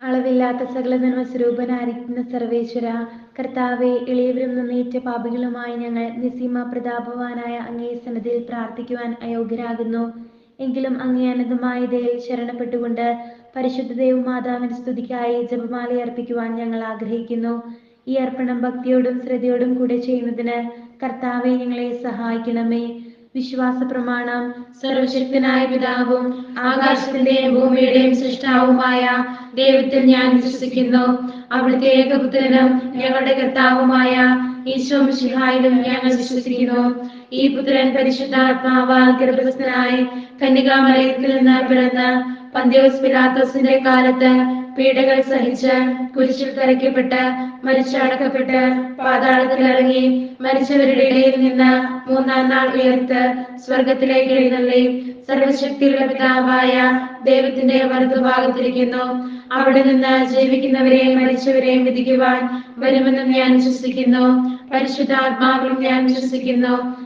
അളവില്ലാത്ത സകല സ്വരൂപനായിരിക്കുന്ന സർവേശ്വര കർത്താവെ എളിയവരും നന്നേറ്റ പാപികളുമായി ഞങ്ങൾ നിസീമ പ്രതാപവാനായ അങ്ങേ സന്നദ്ധിയിൽ പ്രാർത്ഥിക്കുവാൻ അയോഗ്യരാകുന്നു. എങ്കിലും അങ്ങേ അനന്തമായ ദയയിൽ ശരണപ്പെട്ടുകൊണ്ട് പരിശുദ്ധ ദേവമാതാവിന്റെ സ്തുതിക്കായി ജപമാല അർപ്പിക്കുവാൻ ഞങ്ങൾ ആഗ്രഹിക്കുന്നു. ഈ അർപ്പണം ഭക്തിയോടും ശ്രദ്ധയോടും കൂടെ ചെയ്യുന്നതിന് കർത്താവെ ഞങ്ങളെ സഹായിക്കണമേ. വിശ്വാസ പ്രമാണം സർവശക്തനായ പിതാവും ആകാശത്തിന്റെയും ഭൂമിയുടെയും സൃഷ്ടാവുമായ ദൈവത്തിൽ ഞാൻ വിശ്വസിക്കുന്നു. അവിടുത്തെ ഏകപുത്രനും ഞങ്ങളുടെ കർത്താവുമായ ഈശോ മിശിഹായിലും ഞങ്ങൾ വിശ്വസിക്കുന്നു. ഈ പുത്രൻ പരിശുദ്ധാത്മാവാൽ ഗർഭസ്ഥനായി കന്യകാമലയത്തിൽ നിന്ന് പിറന്ന് പന്തിയോസ് പിലാത്തോസിന്റെ കാലത്ത് പീഡകൾ സഹിച്ച് കുരിശിൽ തരയ്ക്കപ്പെട്ട് മരിച്ചടക്കപ്പെട്ട് പാതാളത്തിൽ ഇറങ്ങി മരിച്ചവരുടെ ഇടയിൽ നിന്ന് മൂന്നാം നാൾ ഉയർത്ത് സ്വർഗത്തിലേക്ക് എഴുന്നള്ളി. സർവശക്തിയുള്ള പിതാവായ ദൈവത്തിന്റെ വലതുഭാഗത്തിരിക്കുന്നു. അവിടെ നിന്ന് ജീവിക്കുന്നവരെയും മരിച്ചവരെയും വിധിക്കുവാൻ വരുമെന്നും ഞാൻ വിശ്വസിക്കുന്നു. പരിശുദ്ധാത്മാവിലും ഞാൻ വിശ്വസിക്കുന്നു.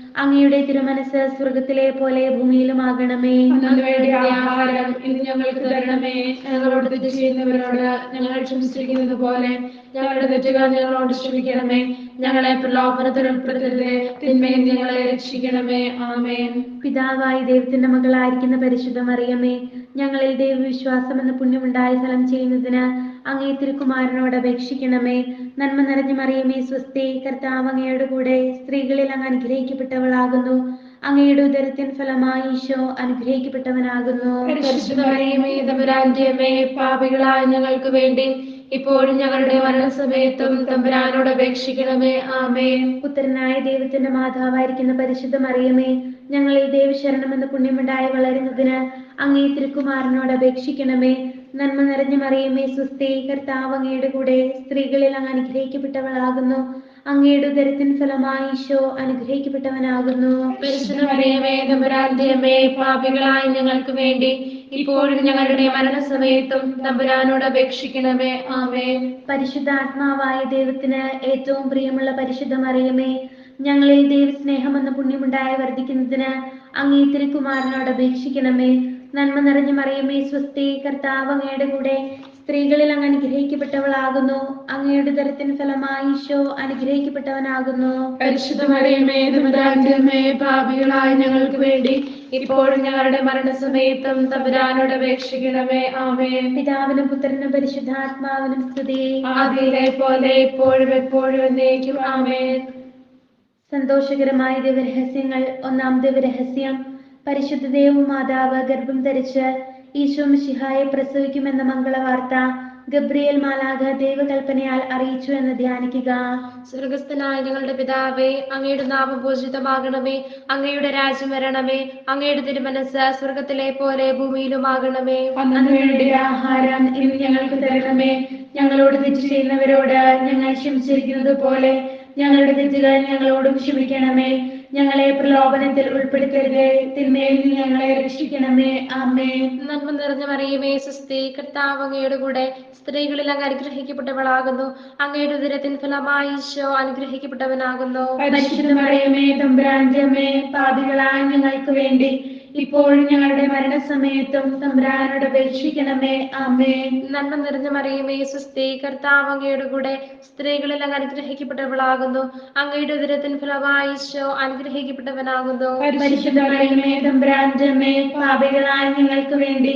അങ്ങയുടെ തിരുമനസ് സ്വർഗത്തിലെ പോലെ ഭൂമിയിലുമാകണമേ. ആഹാരം ഇന്ന് ഞങ്ങൾക്ക് തരണമേ. ഞങ്ങളോട് തെറ്റ് ചെയ്യുന്നവരോട് ഞങ്ങൾ ക്ഷമിച്ചിരിക്കുന്നത് പോലെ ഞങ്ങളുടെ തെറ്റുകൾ ഞങ്ങളോട് ക്ഷമിക്കണമേ. ഞങ്ങളെ പ്രലോഭനത്തിൽ ഉൾപ്പെടുത്തരുതേ തിന്മയിൽ ഞങ്ങളെ രക്ഷിക്കണമേ. ആമേൻ. പിതാവായ ദൈവത്തിന്റെ മകളായിരിക്കുന്ന പരിശുദ്ധം അറിയമേ ഞങ്ങളിൽ ദൈവവിശ്വാസം എന്ന പുണ്യമുണ്ടായ ഫലം ചെയ്യുന്നതിന് അങ്ങേ തിരുക്കുമാരനോട് അപേക്ഷിക്കണമേ. നന്മ നിറഞ്ഞു മറിയമേ സ്വസ്തി. കർത്താവ് അങ്ങയുടെ കൂടെ സ്ത്രീകളിൽ അങ്ങ് അനുഗ്രഹിക്കപ്പെട്ടവളാകുന്നു. അങ്ങയുടെ ഉദരത്തിൻ ഫലമായി ഈശോ അനുഗ്രഹിക്കപ്പെട്ടവനാകുന്നു. പാപികളായ ഞങ്ങൾക്ക് വേണ്ടി ഇപ്പോഴും ഞങ്ങളുടെ മരണസമയത്തും തമ്പുരാനോട് അപേക്ഷിക്കണമേ. ആമേ പുത്രനായ ദൈവത്തിന്റെ മാതാവായിരിക്കുന്ന പരിശുദ്ധ മറിയമേ ഞങ്ങളിൽ ദൈവശരണം എന്ന പുണ്യമുണ്ടായി വളരുന്നതിന് അങ്ങേ തിരുക്കുമാരനോട് അപേക്ഷിക്കണമേ. നന്മ നിറഞ്ഞ മറിയമേ സുസ്ഥി കർത്താവ് അങ്ങയുടെ കൂടെ സ്ത്രീകളിൽ അങ്ങ് അനുഗ്രഹിക്കപ്പെട്ടവളാകുന്നു. അങ്ങയുടെ ഉദരത്തിൻ ഫലമായി ഈശോ അനുഗ്രഹിക്കപ്പെട്ടവനാകുന്നു. പാപികളായി ഞങ്ങൾക്ക് വേണ്ടി ഇപ്പോഴും ഞങ്ങളുടെ മരണസമയത്തും തമ്പുരാനോട് അപേക്ഷിക്കണമേ. ആമേ പരിശുദ്ധാത്മാവായ ദൈവത്തിന് ഏറ്റവും പ്രിയമുള്ള പരിശുദ്ധ മറിയമേ ഞങ്ങളിൽ ദൈവസ്നേഹം എന്ന പുണ്യമുണ്ടായ വർദ്ധിക്കുന്നതിന് അങ്ങേ തിരുക്കുമാരനോട് അപേക്ഷിക്കണമേ. നന്മ നിറഞ്ഞു മറിയമേ സ്വസ്തി കർത്താവ് അങ്ങയുടെ കൂടെ സ്ത്രീകളിൽ അങ്ങ് അനുഗ്രഹിക്കപ്പെട്ടവളാകുന്നു. അങ്ങയുടെ തരത്തിന് ഫലമായി ഈശോ അനുഗ്രഹിക്കപ്പെട്ടവനാകുന്നു. പരിശുദ്ധ മറിയമ്മേ അമ്മേ പാപികളായ ഞങ്ങൾക്ക് വേണ്ടി ഇപ്പോഴും ഞങ്ങളുടെ മരണസമയത്തും തമ്പുരാനോട് അപേക്ഷിക്കണമേ. ആമേ പിതാവിനും പുത്രനും പരിശുദ്ധാത്മാവിനും സ്തുതി. ആദിയിലെ പോലെ ഇപ്പോഴും എപ്പോഴും എന്നേക്കും. ആമേ സന്തോഷകരമായ ദിവരഹസ്യങ്ങൾ ഒന്നാം ദിവരഹസ്യം പരിശുദ്ധ ദേവ മാതാവ് ഗർഭം ധരിച്ച് ഈശോ മിശിഹായെ പ്രസവിക്കുമെന്ന മംഗളവാർത്ത ഗബ്രിയേൽ മാലാഖ ദൈവകൽപ്പനയാൽ അറിയിച്ചു എന്ന് ധ്യാനിക്കുക. സ്വർഗസ്ഥനായ ഞങ്ങളുടെ പിതാവേ അങ്ങയുടെ നാമപൂജിതമാകണമേ അങ്ങയുടെ രാജ്യം വരണമേ അങ്ങയുടെ തിരുമനസ് സ്വർഗത്തിലെ പോലെ ഭൂമിയിലുമാകണമേ. അങ്ങയുടെ ആഹാരം ഇന്ന് ഞങ്ങൾക്ക് തരണമേ. ഞങ്ങളോട് തെറ്റ് ചെയ്യുന്നവരോട് ഞങ്ങൾ ക്ഷമിച്ചിരിക്കുന്നത് പോലെ ഞങ്ങളുടെ തെറ്റുകൾ ഞങ്ങളോടും ക്ഷമിക്കണമേ. ഞങ്ങളെ പ്രലോഭനത്തിൽ ഉൾപ്പെടുത്തരുതേ. തിന്മയിൽ നിന്ന് ഞങ്ങളെ രക്ഷിക്കണമേ. ആമേ നന്മ നിറഞ്ഞ മറിയമേ സുസ്തി കർത്താവ് അങ്ങയുടെ കൂടെ സ്ത്രീകളിൽ അങ്ങ് അനുഗ്രഹിക്കപ്പെട്ടവളാകുന്നു. അങ്ങയുടെ ഉദരത്തിൻ ഫലമായി ഈശോ അനുഗ്രഹിക്കപ്പെട്ടവനാകുന്നു. പരിശുദ്ധ മറിയമേ തമ്പുരാന്റെ അമ്മേ പാപികളായ ഞങ്ങൾക്ക് വേണ്ടി ഇപ്പോഴും ഞങ്ങളുടെ മരണസമയത്തും തമ്പ്രാനോട് അപേക്ഷിക്കണമേ. ആമേ നന്മ നിറഞ്ഞ മറിയമേ യേശു കർത്താവ് അങ്ങയുടെ കൂടെ സ്ത്രീകളിൽ അങ്ങ് അനുഗ്രഹിക്കപ്പെട്ടവളാകുന്നു. അങ്ങയുടെ ഉദരത്തിൻ ഫലമായി ഈശോ അനുഗ്രഹിക്കപ്പെട്ടവനാകുന്നു. പരിശുദ്ധമേ തമ്പുരാന്റെ പാപികളായ ഞങ്ങൾക്ക് വേണ്ടി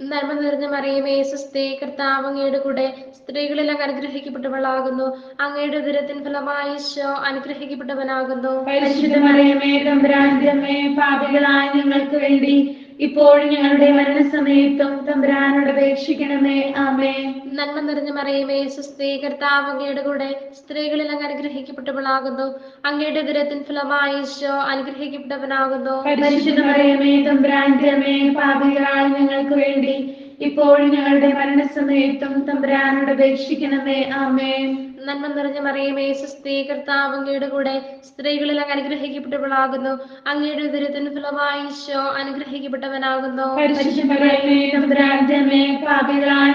നന്മ നിറഞ്ഞ മറിയമേ സുസ്തി കർത്താവ് അങ്ങയുടെ കൂടെ സ്ത്രീകളെല്ലാം അനുഗ്രഹിക്കപ്പെട്ടവളാകുന്നു. അങ്ങയുടെ ഉദരത്തിൻ ഫലമായി ഈശോ അനുഗ്രഹിക്കപ്പെട്ടവനാകുന്നു. പരിശുദ്ധ മറിയമേ തമ്പുരാന്റെ പാപികളായ ഞങ്ങൾക്ക് വേണ്ടി ഇപ്പോഴും ഞങ്ങളുടെ മരണസമയത്തും തമ്പുരാനോട് അപേക്ഷിക്കണമേ. ആമേ നന്മ നിറഞ്ഞ മറിയമേ സ്ത്രീ കർത്താവ് അങ്ങയുടെ കൂടെ സ്ത്രീകളിൽ അങ്ങ് അനുഗ്രഹിക്കപ്പെട്ടവളാകുന്നു. അങ്ങയുടെ ദുരത്തിൻ ഫലമായി ഈശോ അനുഗ്രഹിക്കപ്പെട്ടവനാകുന്നു. പരിശുദ്ധ മറിയമേ തമ്പുരാന്റെ അമ്മേ പാപികളായ ഞങ്ങൾക്ക് വേണ്ടി ഇപ്പോഴും ഞങ്ങളുടെ മരണസമയത്തും തമ്പുരാനോട് അപേക്ഷിക്കണമേ. ആമേ നന്മ നിറഞ്ഞ മറിയമേ സ്ത്രീ കർത്താവ് അങ്ങയുടെ കൂടെ സ്ത്രീകളിൽ അങ്ങ് അനുഗ്രഹിക്കപ്പെട്ടവളാകുന്നു. അങ്ങയുടെ ഉദരത്തിന് ഫലമായി ഈശോ അനുഗ്രഹിക്കപ്പെട്ടവനാകുന്നു.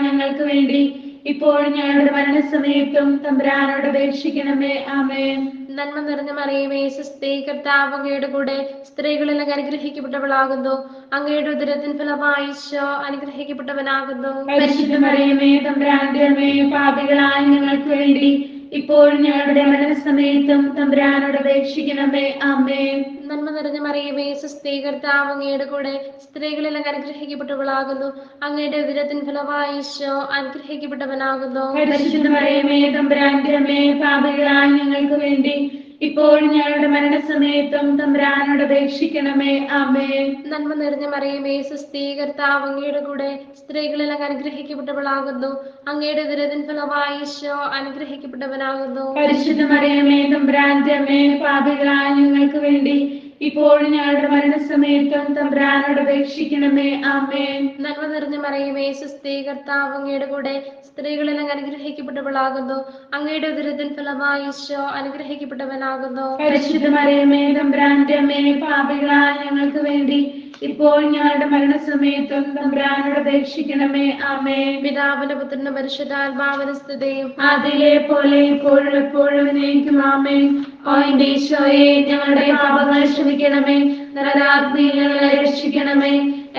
ഞങ്ങൾക്ക് വേണ്ടി ഇപ്പോഴും ഞങ്ങളുടെ മരണസമയത്തും തമ്പരാനോട് അപേക്ഷിക്കണമേ. ആമേ നന്മ നിറഞ്ഞ മറിയമേ സുസ്ഥി കർത്താവ് അങ്ങയുടെ കൂടെ സ്ത്രീകളിൽ അനുഗ്രഹിക്കപ്പെട്ടവളാകുന്നു. അങ്ങയുടെ ഉദരത്തിൻ ഫലമായി ഈശോ അനുഗ്രഹിക്കപ്പെട്ടവനാകുന്നു. പരിശുദ്ധ മറിയമേ തമ്പുരാന്റെ അമ്മയെ പാപികളായ ഞങ്ങൾക്ക് വേണ്ടി ഇപ്പോഴും ഞങ്ങളുടെ മരണസമയത്തും തമ്പുരാനോട് അപേക്ഷിക്കണമേ. അമ്മേ നന്മ നിറഞ്ഞ മറിയമേ സുസ്ഥി കർത്താവ് അങ്ങയുടെ കൂടെ സ്ത്രീകളിൽ അങ്ങ് അനുഗ്രഹിക്കപ്പെട്ടവളാകുന്നു. അങ്ങയുടെ ഉദരത്തിൻ ഫലമായി ഈശോ അനുഗ്രഹിക്കപ്പെട്ടവനാകുന്നു. പരിശുദ്ധ മറിയമേ തമ്പുരാൻ അമ്മേ പാപികളായ ഞങ്ങൾക്ക് വേണ്ടി ഇപ്പോഴും ഞങ്ങളുടെ മരണസമയത്തും തമ്പ്രാനോട് അപേക്ഷിക്കണമേ. ആമേ നന്മ നിറഞ്ഞ മറിയമേ സുസ്ഥീകർത്താവ് അങ്ങയുടെ കൂടെ സ്ത്രീകളെല്ലാം അനുഗ്രഹിക്കപ്പെട്ടവളാകുന്നു. അങ്ങയുടെ ഉദരത്തിൻ ഫലമായി ഈശോ അനുഗ്രഹിക്കപ്പെട്ടവനാകുന്നു. പരിശുദ്ധ മറിയമേ തമ്പ്രാന്റെ അമ്മേ പാപികളായ ഞങ്ങൾക്ക് വേണ്ടി ഇപ്പോഴും ഞങ്ങളുടെ മരണസമയത്തും തമ്പ്രാനോട് അപേക്ഷിക്കണമേ. ആമേ നന്മ നിറഞ്ഞ മറയുമേ സുസ്ഥി കർത്താവ് അങ്ങയുടെ കൂടെ സ്ത്രീകളിൽ അങ്ങ് അനുഗ്രഹിക്കപ്പെട്ടവളാകുന്നു. അങ്ങയുടെ ദുരിതൻ ഫലമായി ഈശോ അനുഗ്രഹിക്കപ്പെട്ടവനാകുന്നു. പരിശുദ്ധ മറിയമേ തമ്പ്രാന്റെ അമ്മേ പാപികളായ ഞങ്ങൾക്ക് വേണ്ടി ഇപ്പോൾ ഞങ്ങളുടെ മരണസമയത്തും തമ്പ്രാനോട് അപേക്ഷിക്കണമേ. ആമേ പിതാവിന്റെ പുത്രന്റെ പരിശുദ്ധാത്മാവിന് സ്ഥിതിയും അതിലെ പോലെ ഇപ്പോഴും എപ്പോഴും എന്നേക്കും. ആമേ ഓ എന്റെ ഈശോയെ ഞങ്ങളുടെ പാപങ്ങൾ ക്ഷമിക്കണമേ. നരകാഗ്നിയിൽ ഞങ്ങളെ രക്ഷിക്കണമേ.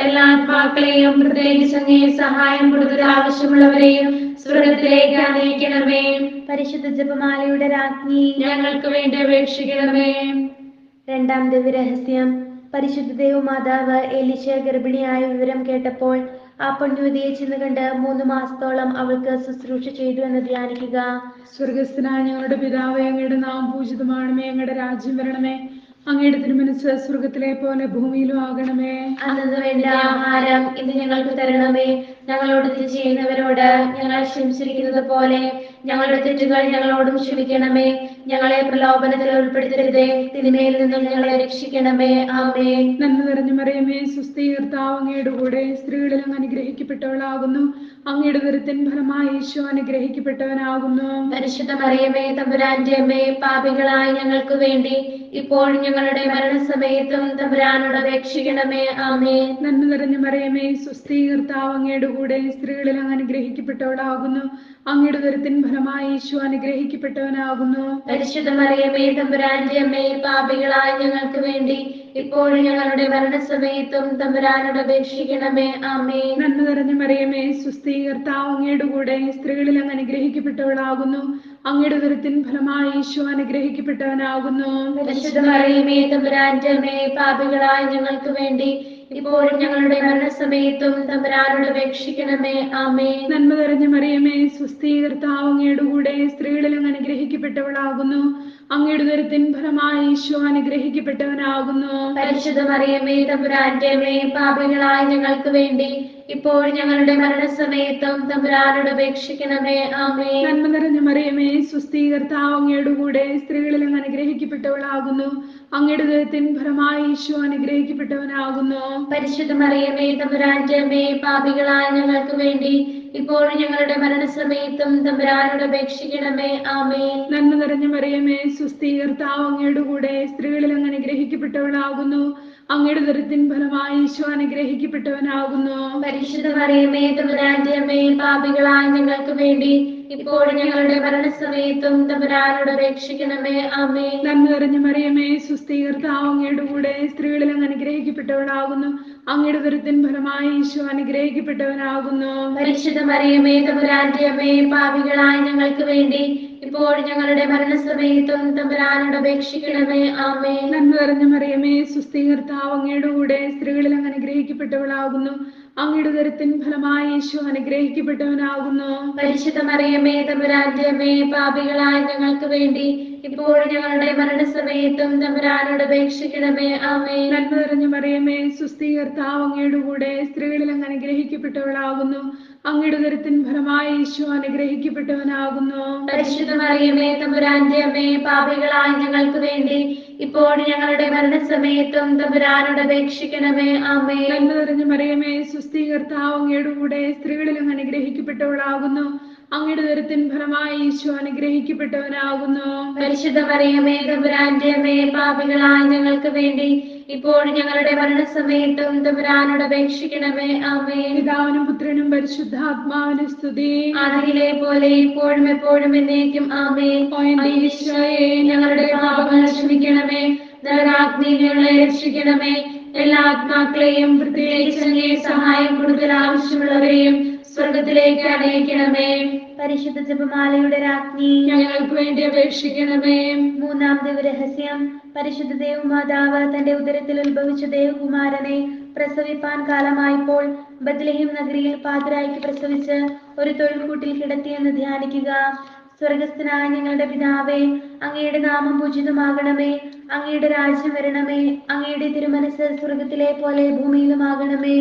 എല്ലാ ആത്മാക്കളെയും പ്രത്യേകിച്ച് അങ്ങേ സഹായം കൂടുതൽ ആവശ്യമുള്ളവരെയും സ്വർഗത്തിലേക്ക് അനയിക്കണമേ പരിശുദ്ധ ജപമാലയുടെ രാജ്ഞി ഞങ്ങൾക്ക് വേണ്ടി അപേക്ഷിക്കണമേ. രണ്ടാം ദിവ്യ രഹസ്യം പരിശുദ്ധ ദേവമാതാവ് എലിശ ഗർഭിണിയായ വിവരം കേട്ടപ്പോൾ ആ പെൺയുവതിയെ ചെന്ന് കണ്ട് മൂന്ന് മാസത്തോളം അവൾക്ക് ശുശ്രൂഷ ചെയ്തു എന്ന് ധ്യാനിക്കുക. സ്വർഗസ്ഥനായ ഞങ്ങളുടെ പിതാവ് അങ്ങയുടെ നാം പൂജിതമാണമേ അങ്ങയുടെ രാജ്യം വരണമേ അങ്ങയുടെ തിരുമനസ് സ്വർഗത്തിലെ പോലെ ഭൂമിയിലും ആകണമേ. അന്നു വേണ്ട ആഹാരം ഇന്ന് ഞങ്ങൾക്ക് തരണമേ. ഞങ്ങളോട് ഇത് ചെയ്യുന്നവരോട് ഞങ്ങൾ ക്ഷമിച്ചിരിക്കുന്നത് പോലെ ഞങ്ങളുടെ തെറ്റുകൾ ഞങ്ങളോടും ക്ഷമിക്കണമേ. ഞങ്ങളെ പ്രലോഭനത്തിൽ ഉൾപ്പെടുത്തരുതേ. തിന്മയിൽ നിന്നും ഞങ്ങളെ രക്ഷിക്കണമേ. ആമേ നന്ദി നിറഞ്ഞു മറിയമേ സുസ്ഥീകർത്താവ് അങ്ങയുടെ കൂടെ സ്ത്രീകളിൽ അങ്ങ് അനുഗ്രഹിക്കപ്പെട്ടവളാകുന്നു. അങ്ങയുടെ ദുരത്തിൻ ഫലമായി ഈശോ അനുഗ്രഹിക്കപ്പെട്ടവനാകുന്നു. പരിശുദ്ധ മറിയമേ തമ്പുരാന്റെ അമ്മേ പാപികളായ ഞങ്ങൾക്ക് വേണ്ടി ഇപ്പോൾ ഞങ്ങളുടെ മരണസമയത്തും തമ്പുരാനോട് അപേക്ഷിക്കണമേ. ആമേ നന്ദി നിറഞ്ഞു മറിയമേ സുസ്ഥീകർത്താവ് അങ്ങയുടെ കൂടെ സ്ത്രീകളിൽ അങ്ങ് അനുഗ്രഹിക്കപ്പെട്ടവളാകുന്നു. അങ്ങയുടെ ദുരത്തിൻ ഫലമായി ഈശോ അനുഗ്രഹിക്കപ്പെട്ടവനാകുന്നു. പരിശുദ്ധ മറിയമേ തമ്പുരാന്റെ അമ്മേ പാപികളായ ഞങ്ങൾക്ക് വേണ്ടി ഇപ്പോഴും ഞങ്ങളുടെ മരണസമയത്തും തമ്പുരാനോട് അപേക്ഷിക്കണമേ. ആമേ നന്ദി നിറഞ്ഞ മറിയമേ സുസ്ഥീകർത്താവ് അങ്ങയുടെ കൂടെ സ്ത്രീകളിൽ അങ്ങ് അനുഗ്രഹിക്കപ്പെട്ടവളാകുന്നു. അങ്ങയുടെ ദുരത്തിൻ ഫലമായി ഈശോ അനുഗ്രഹിക്കപ്പെട്ടവനാകുന്നു. പരിശുദ്ധ മറിയമേ തമ്പുരാന്റെ അമ്മേ പാപികളായ ഞങ്ങൾക്ക് വേണ്ടി ഇപ്പോഴും ഞങ്ങളുടെ മരണസമയത്തും തമ്പുരാനോട് അപേക്ഷിക്കണമേ. ആമേ നന്മ നിറഞ്ഞ മറിയമേ സുസ്ഥീകർത്താവ് അങ്ങയുടെ കൂടെ സ്ത്രീകളിൽ അങ്ങ് അനുഗ്രഹിക്കപ്പെട്ടവളാകുന്നു. അങ്ങയുടെ ദുരത്തിൻ ഫലമായി ഈശോ അനുഗ്രഹിക്കപ്പെട്ടവനാകുന്നു. പരിശുദ്ധ മറിയമേ തമ്പുരാന്റെ പാപികളായ ഞങ്ങൾക്ക് വേണ്ടി ഇപ്പോഴും ഞങ്ങളുടെ മരണസമയത്തും തമ്പുരാനോട് അപേക്ഷിക്കണമേ. ആമേ നന്മ നിറഞ്ഞ മറിയമേ സുസ്ഥീകർത്താവ് അങ്ങയുടെ കൂടെ സ്ത്രീകളിൽ അങ്ങ് അനുഗ്രഹിക്കപ്പെട്ടവളാകുന്നു. അങ്ങയുടെ ദൈവത്തിൻ ഫലമായി ഈശോ അനുഗ്രഹിക്കപ്പെട്ടവനാകുന്നു. പരിശുദ്ധ മറിയമേ തമ്പുരാജമേ പാപികളായ ഞങ്ങൾക്ക് വേണ്ടി ഇപ്പോഴും ഞങ്ങളുടെ മരണസമയത്തും തമ്പുരാനോട് അപേക്ഷിക്കണമേ. ആമേ നന്മ നിറഞ്ഞ മറിയമേ സുസ്ഥീകർത്താവ് അങ്ങയുടെ കൂടെ സ്ത്രീകളിൽ അങ്ങ് അനുഗ്രഹിക്കപ്പെട്ടവളാകുന്നു. അങ്ങയുടെ ദൃത്തിൻ ഫലമായി ഈശോ അനുഗ്രഹിക്കപ്പെട്ടവനാകുന്നു. പരിശുദ്ധ മറിയമേ തമ്പുരാന്റെ പാപികളായ ഞങ്ങൾക്ക് വേണ്ടി ഇപ്പോഴും ഞങ്ങളുടെ മരണസമയത്തും തമ്പുരാനോട് രക്ഷിക്കണമേ ആമേ നന്മ നിറഞ്ഞ മറിയമേ സുസ്ഥീകർത്താവ് അങ്ങയുടെ കൂടെ സ്ത്രീകളിൽ അങ്ങ് അനുഗ്രഹിക്കപ്പെട്ടവളാകുന്നു അങ്ങയുടെ ദൃത്തിൻ ഫലമായി ഈശോ അനുഗ്രഹിക്കപ്പെട്ടവനാകുന്നു. പരിശുദ്ധ മറിയമേ തമ്പുരാന്റെ പാപികളായ ഞങ്ങൾക്ക് വേണ്ടി ഇപ്പോഴും ഞങ്ങളുടെ മരണസമയത്തും തമ്പുരാനോട് അപേക്ഷിക്കണമേ. ആമേ നന്മ നിറഞ്ഞ മറിയമേ സുസ്ഥീകർത്താവ് അങ്ങയുടെ കൂടെ സ്ത്രീകളിൽ അങ്ങ് അനുഗ്രഹിക്കപ്പെട്ടവളാകുന്നു. അങ്ങയുടെ ദുരത്തിൻ ഫലമായി യേശു അനുഗ്രഹിക്കപ്പെട്ടവനാകുന്നു. പരിശുദ്ധ മറിയമേ തമ്പുരാന്റെ അമ്മേ പാപികളായ ഞങ്ങൾക്ക് വേണ്ടി ഇപ്പോഴും ഞങ്ങളുടെ മരണസമയത്തും തമ്പുരാനോട് അപേക്ഷിക്കണമേ ആമേ നന്മ നിറഞ്ഞ മറിയമേ സുസ്ഥി കർത്താവ് അങ്ങയുടെ കൂടെ സ്ത്രീകളിൽ അങ്ങ് അനുഗ്രഹിക്കപ്പെട്ടവളാകുന്നു. അങ്ങയുടെ ഉദരത്തിൻ ഫലമായി ഈശോ അനുഗ്രഹിക്കപ്പെട്ടവനാകുന്നു. പരിശുദ്ധ മറിയമേ തമ്പുരാന്റെ അമ്മേ പാപികളായ ഞങ്ങൾക്ക് വേണ്ടി ഇപ്പോഴും ഞങ്ങളുടെ മരണസമയത്തും തമ്പുരാനോട് അപേക്ഷിക്കണമേ ആമേ നന്മ നിറഞ്ഞ മറിയമേ സുസ്ഥി കർത്താവ് അങ്ങയുടെ കൂടെ സ്ത്രീകളിൽ അങ്ങ് അനുഗ്രഹിക്കപ്പെട്ടവളാകുന്നു. അങ്ങയുടെ ഉദരത്തിൻ ഫലമായി ഈശോ അനുഗ്രഹിക്കപ്പെട്ടവനാകുന്നു. പരിശുദ്ധ മറിയമേ തമ്പുരാന്റെ അമ്മേ പാപികളായ ഞങ്ങൾക്ക് വേണ്ടി ഇപ്പോൾ ഞങ്ങളുടെ മരണസമയത്തും തമ്പുരാനോട് അപേക്ഷിക്കണമേ. അമ്മേ പിതാവിനും പുത്രനും പരിശുദ്ധാത്മാവിന് സ്തുതി. അതിലെ പോലെ ഇപ്പോഴും എപ്പോഴും എന്നേക്കും ആമേ ഈശോയെ ഞങ്ങളുടെ പാപങ്ങൾ ക്ഷമിക്കണമേ. നരകാഗ്നി ഞങ്ങളെ രക്ഷിക്കണമേ. എല്ലാ ആത്മാക്കളെയും പ്രത്യേകിച്ച് സഹായം കൂടുതൽ ആവശ്യമുള്ളവരെയും സ്വർഗത്തിലേക്ക് അണയിക്കണമേ. പരിശുദ്ധ ജപമാലയുടെ രാജ്ഞി. ഞങ്ങൾക്ക് വേണ്ടി അപേക്ഷിക്കണമേ. മൂന്നാം ദിവരഹസ്യം. പരിശുദ്ധ ദേവമാതാവ് തന്റെ ഉദരത്തിൽ ഉത്ഭവിച്ച ദേവകുമാരനെ പ്രസവിപ്പാൻ കാലമായപ്പോൾ ബദ്ലഹിം നഗരിയിൽ പാതിരായിക്ക് പ്രസവിച്ച് ഒരു തൊഴിൽക്കൂട്ടിൽ കിടത്തിയെന്ന് ധ്യാനിക്കുക. സ്വർഗസ്ഥനായ ഞങ്ങളുടെ പിതാവേ അങ്ങയുടെ നാമം പൂജിതമാകണമേ അങ്ങയുടെ രാജ്യം വരണമേ അങ്ങയുടെ തിരുമനസ് സ്വർഗത്തിലെ പോലെ ഭൂമിയിലുമാകണമേ.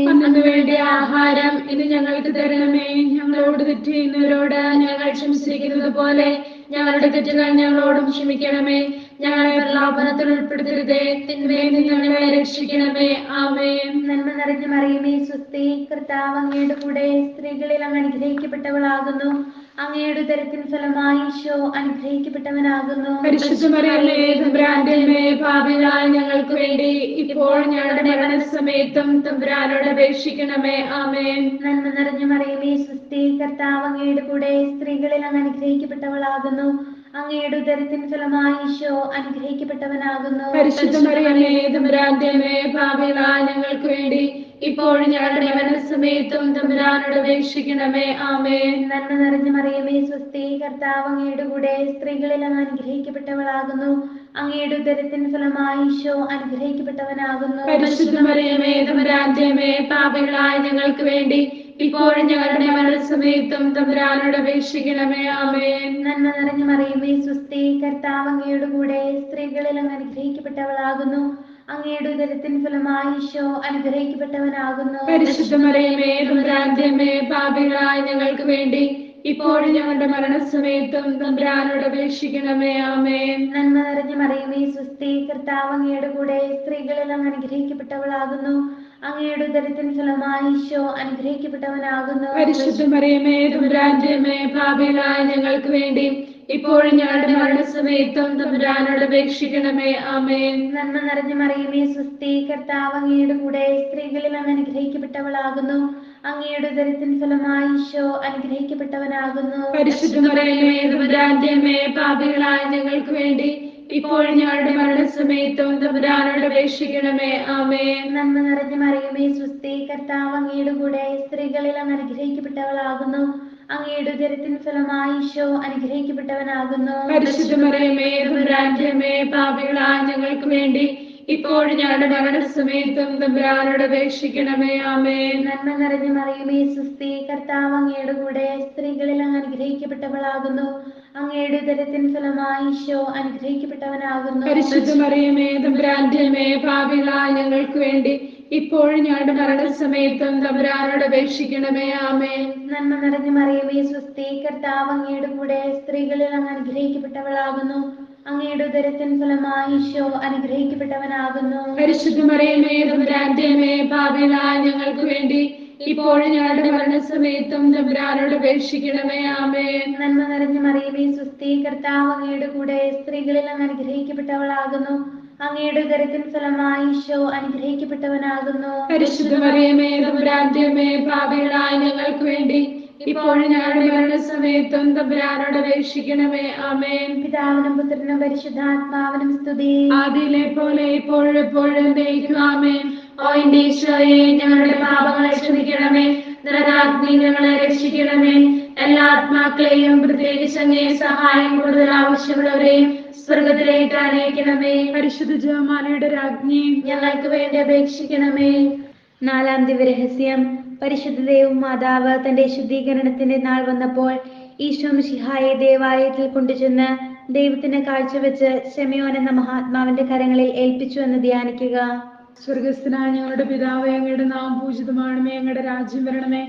വേണ്ടിയ ആഹാരം ഇന്ന് ഞങ്ങൾക്ക് തരണമേ. ഞങ്ങളോട് തെറ്റ് ചെയ്യുന്നവരോട് ഞങ്ങൾ ക്ഷമിച്ചിരിക്കുന്നത് പോലെ ഞങ്ങളുടെ തെറ്റുകൾ ഞങ്ങളോടും ക്ഷമിക്കണമേ. ഞങ്ങളെ പ്രലോഭനത്തിൽ ഉൾപ്പെടുത്തരുതേ. തിന്മയിൽ നിന്ന് ഞങ്ങളെ രക്ഷിക്കണമേ. ആമേ നന്മ നിറഞ്ഞ മറിയമേ സ്വസ്തി. കർത്താവ് അങ്ങയുടെ കൂടെ സ്ത്രീകളിൽ അങ്ങ് അനുഗ്രഹിക്കപ്പെട്ടവളാകുന്നു. അങ്ങയുടെ ഉദരത്തിൻ ഫലമായി ഈശോ അനുഗ്രഹിക്കപ്പെട്ടവനാകുന്നു. പാപികളായ ഞങ്ങൾക്ക് വേണ്ടി ഇപ്പോൾ ഞങ്ങളുടെ മരണ സമയത്തും തമ്പുരാനോട് അപേക്ഷിക്കണമേ. ആമേൻ. നന്മ നിറഞ്ഞ മറിയമേ സ്വസ്തി. കർത്താവ് അങ്ങയുടെ കൂടെ സ്ത്രീകളിൽ അങ്ങ് അനുഗ്രഹിക്കപ്പെട്ടവളാകുന്നു. അങ്ങയുടെ ഉദരത്തിൻ ഫലമായി ഈശോ അനുഗ്രഹിക്കപ്പെട്ടവനാകുന്നു. പരിശുദ്ധമറിയമേ തമ്പുരാന്റെ അമ്മേ, പാപികളായ ഞങ്ങൾക്ക് വേണ്ടി ഇപ്പോഴും ഞങ്ങളുടെ മരണസമയത്തും തമ്പുരാനോട് അപേക്ഷിക്കണമേ. ആമേ നന്മ നിറഞ്ഞ മറിയമേ സ്വസ്തി കർത്താവ് അങ്ങയുടെ കൂടെ സ്ത്രീകളിൽ അങ്ങ് അനുഗ്രഹിക്കപ്പെട്ടവളാകുന്നു. അങ്ങയുടെ ഉദരത്തിൻ ഫലമായി ഈശോ അനുഗ്രഹിക്കപ്പെട്ടവനാകുന്നു. പരിശുദ്ധമറിയമേ തമ്പുരാന്റെ അമ്മേ, പാപികളായ ഞങ്ങൾക്ക് വേണ്ടി ഇപ്പോഴും ഞങ്ങളുടെ മരണസമയത്തും തമ്പുരാനോട് അപേക്ഷിക്കണമേ. ആമേ നന്മ നിറഞ്ഞ മറിയമേ സുസ്ഥി കർത്താവ് അങ്ങയുടെ കൂടെ സ്ത്രീകളിൽ അങ്ങ് അനുഗ്രഹിക്കപ്പെട്ടവളാകുന്നു. അങ്ങയുടെ ഉദരത്തിൻ ഫലമായി ഈശോ അനുഗ്രഹിക്കപ്പെട്ടവനാകുന്നു. പരിശുദ്ധമറിയമേ തമ്പുരാന്റെ അമ്മേ, പാപികളായ ഞങ്ങൾക്ക് വേണ്ടി ഇപ്പോഴും ഞങ്ങളുടെ മരണസമയത്തും തമ്പുരാനോട് അപേക്ഷിക്കണമേ. ആമേ നന്മ നിറഞ്ഞ മറിയമേ സ്വസ്തി. കർത്താവ് അങ്ങയുടെ കൂടെ സ്ത്രീകളിൽ അങ്ങ് അനുഗ്രഹിക്കപ്പെട്ടവളാകുന്നു. അങ്ങയുടെ ഉദരത്തിൻ ഫലമായി ഈശോ അനുഗ്രഹിക്കപ്പെട്ടവനാകുന്നു. പരിശുദ്ധ മറിയമേ അമ്മേ, പാപികളായ ഞങ്ങൾക്ക് വേണ്ടി ഇപ്പോഴും ഞങ്ങളുടെ മരണസമയത്തും തമ്പുരാനോട് അപേക്ഷിക്കണമേ. ആമേ നന്മ നിറഞ്ഞ മറിയമേ സുസ്ഥി കർത്താവ് അങ്ങയുടെ കൂടെ സ്ത്രീകളിൽ അങ്ങ് അനുഗ്രഹിക്കപ്പെട്ടവളാകുന്നു. അങ്ങയുടെ ഉദരത്തിൻ ഫലമായി ഈശോ അനുഗ്രഹിക്കപ്പെട്ടവനാകുന്നു. പരിശുദ്ധ മറിയമേ അമ്മേ, പാപികളായ ഞങ്ങൾക്ക് വേണ്ടി ഇപ്പോഴും ഞങ്ങളുടെ മരണസമയത്തും തമ്പുരാനോട് അപേക്ഷിക്കണമേ. ആമേ നന്മ നിറഞ്ഞ മറിയമേ സ്വസ്തി. കർത്താവ് അങ്ങയുടെ കൂടെ സ്ത്രീകളിൽ അങ്ങ് അനുഗ്രഹിക്കപ്പെട്ടവളാകുന്നു. അങ്ങയുടെ ഉദരത്തിൻ ഫലമായി ഈശോ അനുഗ്രഹിക്കപ്പെട്ടവനാകുന്നു. പരിശുദ്ധമറിയമേ തമ്പുരാന്റെ അമ്മേ, പാപികളായ ഞങ്ങൾക്ക് വേണ്ടി ഇപ്പോഴും ഞങ്ങളുടെ മരണസമയത്തും തമ്പുരാനോട് അപേക്ഷിക്കണമേ. ആമേ നന്മ നിറഞ്ഞ മറിയമേ സുസ്തി കർത്താവ് അങ്ങയുടെ കൂടെ സ്ത്രീകളിൽ അങ്ങ് അനുഗ്രഹിക്കപ്പെട്ടവളാകുന്നു. അങ്ങയുടെ ഉദരത്തിൻ ഫലമായി ഈശോ അനുഗ്രഹിക്കപ്പെട്ടവനാകുന്നു. പരിശുദ്ധമറിയമേ തമ്പുരാന്റെ അമ്മേ, പാപികളായ ഞങ്ങൾക്ക് വേണ്ടി ഇപ്പോഴും ഞങ്ങളുടെ മരണസമയത്തും തമ്പുരാനോട് അപേക്ഷിക്കണമേ. ആമേ നന്മ നിറഞ്ഞ മറിയമേ സുസ്തി കർത്താവ് അങ്ങയുടെ കൂടെ സ്ത്രീകളിൽ അങ്ങ് അനുഗ്രഹിക്കപ്പെട്ടവളാകുന്നു. അങ്ങയുടെ ഉദരത്തിൻ ഫലമായി ഈശോ അനുഗ്രഹിക്കപ്പെട്ടവനാകുന്നു. പരിശുദ്ധമറിയമേ മറിയമേ അമ്മേ, പാപികളായ ഞങ്ങൾക്ക് വേണ്ടി ഇപ്പോഴും ഞങ്ങളുടെ മരണസമയത്തും തമ്പുരാനോട് അപേക്ഷിക്കണമേ ആമേ നന്മ നിറഞ്ഞ മറിയമേ സുസ്തി കർത്താവ് അങ്ങയുടെ കൂടെ സ്ത്രീകളിൽ അങ്ങ് അനുഗ്രഹിക്കപ്പെട്ടവളാകുന്നു. അങ്ങയുടെ ഉദരത്തിൻ ഫലമായി ഈശോ അനുഗ്രഹിക്കപ്പെട്ടവനാകുന്നു. പരിശുദ്ധമറിയമേ മറിയമേ അമ്മേ, പാപികളായ ഞങ്ങൾക്ക് വേണ്ടി ഇപ്പോഴും ഞങ്ങളുടെ മരണസമയത്തും തമ്പുരാനോട് അപേക്ഷിക്കണമേ. ആമേൻ. പിതാവിനും പുത്രനും പരിശുദ്ധാത്മാവിനും സ്തുതി. അതിലെ പോലെ ഇപ്പോഴും എപ്പോഴും ദൈവം ആമേ ഓ എന്റെ ഈശോയെ ഞങ്ങളുടെ പാപങ്ങളെ ക്ഷമിക്കണമേ. നരകാഗ്നി ഞങ്ങളെ രക്ഷിക്കണമേ. എല്ലാ ആത്മാക്കളെയും പ്രത്യേകിച്ച് അങ്ങേ സഹായം കൂടുതൽ ആവശ്യമുള്ളവരെയും സ്വർഗത്തിലേക്ക് അനയിക്കണമേ പരിശുദ്ധ ജോമാലയുടെ രാജ്ഞി. ഞങ്ങൾക്ക് വേണ്ടി അപേക്ഷിക്കണമേ. നാലാം ദിവരഹസ്യം പരിശുദ്ധ ദേവും മാതാവ് തന്റെ ശുദ്ധീകരണത്തിന്റെ നാൾ വന്നപ്പോൾ ഈശോ മിഷിഹായെ ദേവാലയത്തിൽ കൊണ്ടുചെന്ന് ദൈവത്തിന് കാഴ്ചവെച്ച് ശമയോൻ എന്ന മഹാത്മാവിന്റെ കരങ്ങളിൽ ഏൽപ്പിച്ചു എന്ന് ധ്യാനിക്കുക. സ്വർഗസ്ഥനായ ഞങ്ങളുടെ പിതാവേ അങ്ങയുടെ നാം പൂജിതമാണമേ അങ്ങയുടെ രാജ്യം വരണമേ